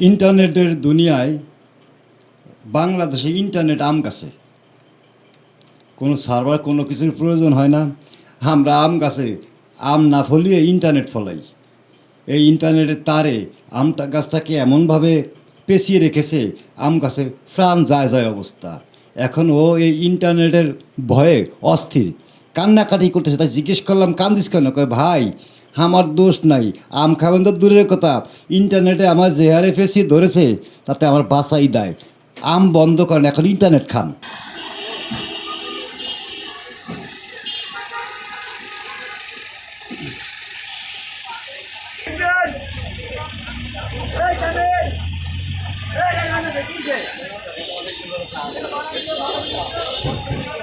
ইন্টারনেটের দুনিয়ায় বাংলাদেশে ইন্টারনেট আম গাছে। কোনো সার্ভার কোনো কিছুর প্রয়োজন হয় না। আমরা আম গাছে, আম না ফলিয়ে ইন্টারনেট ফলাই। এই ইন্টারনেটের তারে আমটা গাছটাকে এমনভাবে পেঁচিয়ে রেখেছে, আম গাছে প্রাণ যায় যায় অবস্থা। এখন ও এই ইন্টারনেটের ভয়ে অস্থির। কান্নাকাটি করতেছে, তাই জিজ্ঞেস করলাম, কান্দিস কেন? কয়, ভাই আমার দোষ নাই। আম খাবেন তো দূরের কথা। ইন্টারনেটে আমার যে হারে ফেসি ধরেছে, তাতে আমার বাসাই দেয়। আম বন্ধ করেন, এখন ইন্টারনেট খান। Thank you.